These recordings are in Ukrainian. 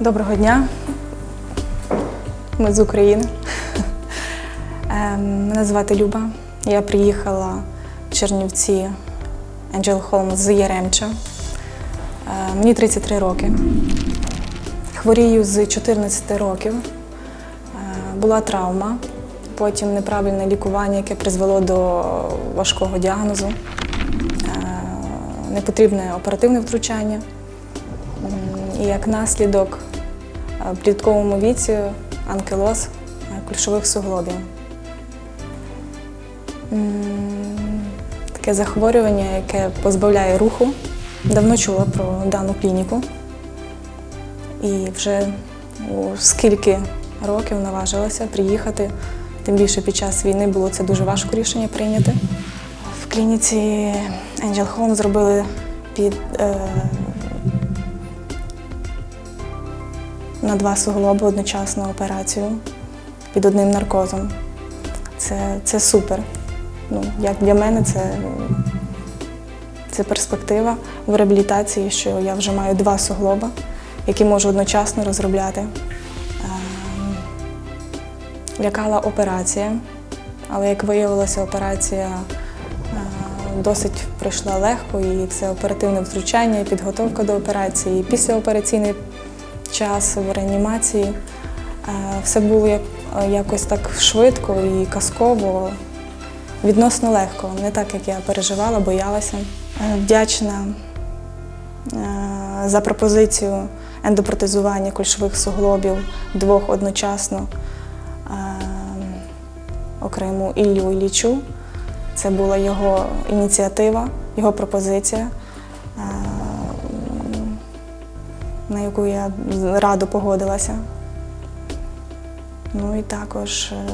Доброго дня. Ми з України. Ем, Мене звати Люба. Я приїхала в Чернівці Angel Home з Яремча. Е, Мені 33 роки. Хворію з 14 років. Е, Була травма, потім неправильне лікування, яке призвело до важкого діагнозу, Е, непотрібне оперативне втручання. І як наслідок в плідковому віці анкелоз е, кульшових суглобів. Таке захворювання, яке позбавляє руху. Давно чула про дану клініку. І вже у скільки років наважилася приїхати. Тим більше під час війни було це дуже важко рішення прийняти. В клініці Angel Home зробили під е, на два суглоби одночасно операцію під одним наркозом. Це, це супер. Ну, як для мене, це, це перспектива в реабілітації, що я вже маю два суглоба, які можу одночасно розробляти. Ем, Лякала операція, але як виявилося, операція е, досить пройшла легко, і це оперативне втручання, і підготовка до операції, і післяопераційний час в реанімації. Е, Все було як, якось так швидко і казково, відносно легко, не так, як я переживала, боялася. Е, Вдячна е, за пропозицію ендопротезування кульшових суглобів двох одночасно е, окрему Іллю Іллічу. Це була його ініціатива, його пропозиція, на яку я радо погодилася. Ну і також е,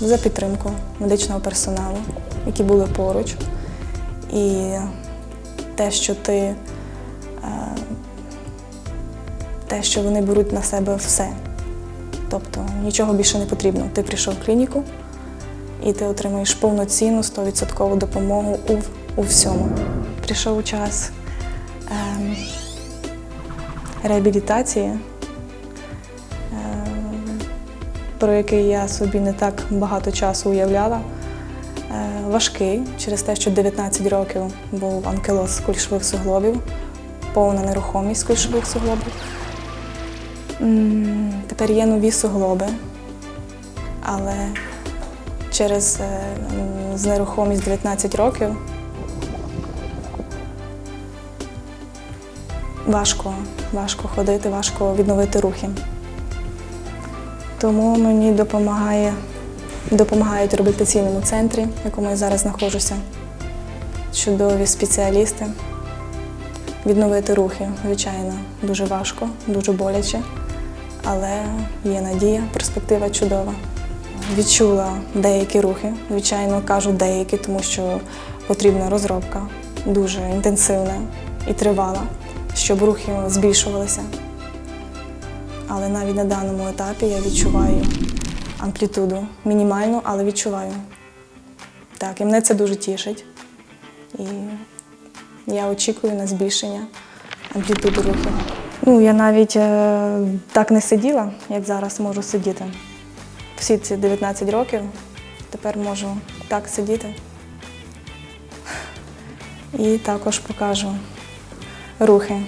за підтримку медичного персоналу, які були поруч. І те, що ти, е, те, що вони беруть на себе все. Тобто нічого більше не потрібно. Ти прийшов в клініку і ти отримуєш повноцінну 100% допомогу у, у всьому. Прийшов час ем, реабілітації, ем, про який я собі не так багато часу уявляла. Е, Важкий через те, що 19 років був анкелоз кульшових суглобів, повна нерухомість кульшових суглобів. Тепер є нові суглоби, але через е, нерухомість 19 років важко, важко ходити, важко відновити рухи. Тому мені допомагає, допомагають реабілітаційному центрі, в якому я зараз знаходжуся. Чудові спеціалісти. Відновити рухи, звичайно, дуже важко, дуже боляче, але є надія, перспектива чудова. Відчула деякі рухи, звичайно, кажу деякі, тому що потрібна розробка дуже інтенсивна і тривала, щоб рухи збільшувалися. Але навіть на даному етапі я відчуваю амплітуду мінімальну, але відчуваю. Так, і мене це дуже тішить. І я очікую на збільшення амплітуди рухів. Ну, я навіть е, так не сиділа, як зараз можу сидіти. Всі ці 19 років тепер можу так сидіти. І також покажу рухи